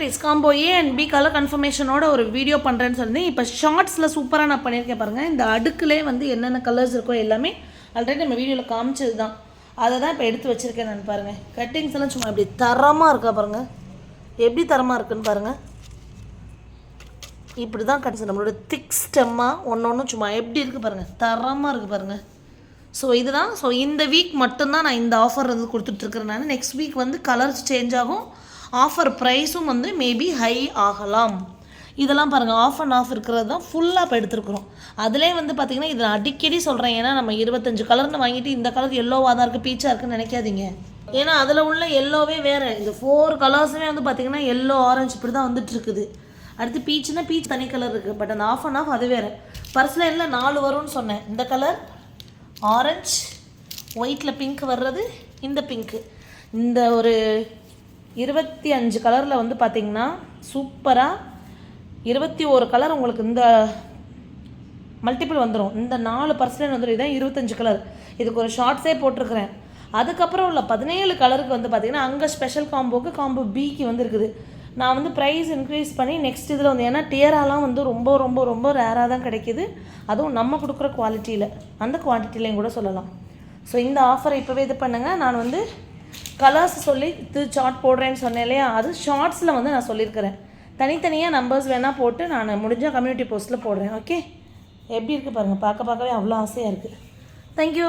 Days combo A and B colour கன்ஃபர்மேஷனோட ஒரு video பண்ணுறேன்னு சொல்லி இப்போ ஷார்ட்ஸில் சூப்பராக நான் பண்ணியிருக்கேன் பாருங்கள் இந்த அடுக்குலே வந்து என்னென்ன கலர்ஸ் இருக்கோ எல்லாமே ஆல்ரெடி நம்ம வீடியோவில் காமிச்சது தான் அதை தான் இப்போ எடுத்து வச்சுருக்கேன் நான் பாருங்கள் கட்டிங்ஸ் எல்லாம் சும்மா இப்படி தரமாக இருக்கா பாருங்கள் எப்படி தரமாக இருக்குன்னு பாருங்கள் இப்படி தான் கட்டிச்சு நம்மளோட திக் ஸ்டெம்மாக ஒன்று ஒன்று சும்மா எப்படி இருக்குது பாருங்கள் தரமாக இருக்குது பாருங்கள் ஸோ இதுதான். ஸோ இந்த வீக் மட்டும்தான் நான் இந்த ஆஃபர் வந்து கொடுத்துட்ருக்குறேன் நான். நெக்ஸ்ட் வீக் வந்து கலர்ஸ் சேஞ்ச் ஆகும். ஆஃபர் ப்ரைஸும் வந்து மேபி ஹை ஆகலாம். இதெல்லாம் பாருங்கள் ஆஃப் அண்ட் ஆஃப் இருக்கிறது தான் ஃபுல்லாக இப்போ எடுத்துருக்குறோம். அதிலே வந்து பார்த்திங்கன்னா இதை அடிக்கடி சொல்கிறேன் ஏன்னா நம்ம இருபத்தஞ்சு கலர்னு வாங்கிட்டு இந்த கலர் எல்லோவாக தான் இருக்குது பீச்சாக இருக்குன்னு நினைக்காதீங்க. ஏன்னா அதில் உள்ள எல்லோவே வேறு. இந்த ஃபோர் கலர்ஸுமே வந்து பார்த்திங்கன்னா எல்லோ ஆரஞ்சு இப்படி தான் வந்துட்டு இருக்குது. அடுத்து பீச்சுனா பீச் தனி கலர் இருக்குது பட் அந்த ஆஃப் அண்ட் ஆஃப் அது வேறு. பர்ஸில் இல்லை நாலு வரும்னு சொன்னேன். இந்த கலர் ஆரஞ்சு ஒயிட்டில் பிங்க் வர்றது இந்த பிங்க்கு இந்த ஒரு இருபத்தி அஞ்சு கலரில் வந்து பார்த்திங்கன்னா சூப்பராக இருபத்தி ஒரு கலர் உங்களுக்கு இந்த மல்டிபிள் வந்துடும் இந்த நாலு பர்சன்டேஜ் வந்துடும் இதான் இருபத்தஞ்சு கலர். இதுக்கு ஒரு ஷார்ட்ஸே போட்டிருக்கிறேன். அதுக்கப்புறம் உள்ள பதினேழு கலருக்கு வந்து பார்த்திங்கன்னா அங்கே ஸ்பெஷல் காம்போக்கு காம்போ பிக்கு வந்து இருக்குது நான் வந்து ப்ரைஸ் இன்க்ரீஸ் பண்ணி நெக்ஸ்ட் இதில் வந்து ஏன்னா டேராலாம் வந்து ரொம்ப ரொம்ப ரொம்ப ரேராக தான் கிடைக்கிது. அதுவும் நம்ம கொடுக்குற குவாலிட்டியில் அந்த குவான்டிட்டிலையும் கூட சொல்லலாம். ஸோ இந்த ஆஃபரை இப்போவே இது பண்ணுங்கள் நான் வந்து கலர்ஸ் சொல்லி இது சார்ட் போடுறேன்னு சொன்னேன் இல்லையா? அது ஷார்ட்ஸில் வந்து நான் சொல்லியிருக்கிறேன். தனித்தனியாக நம்பர்ஸ் வேணால் போட்டு நான் முடிஞ்சால் கம்யூனிட்டி போஸ்ட்டில் போடுறேன் ஓகே எப்படி இருக்குது பாருங்கள் பார்க்க பார்க்கவே அவ்வளோ ஆசையாக இருக்குது தேங்க்யூ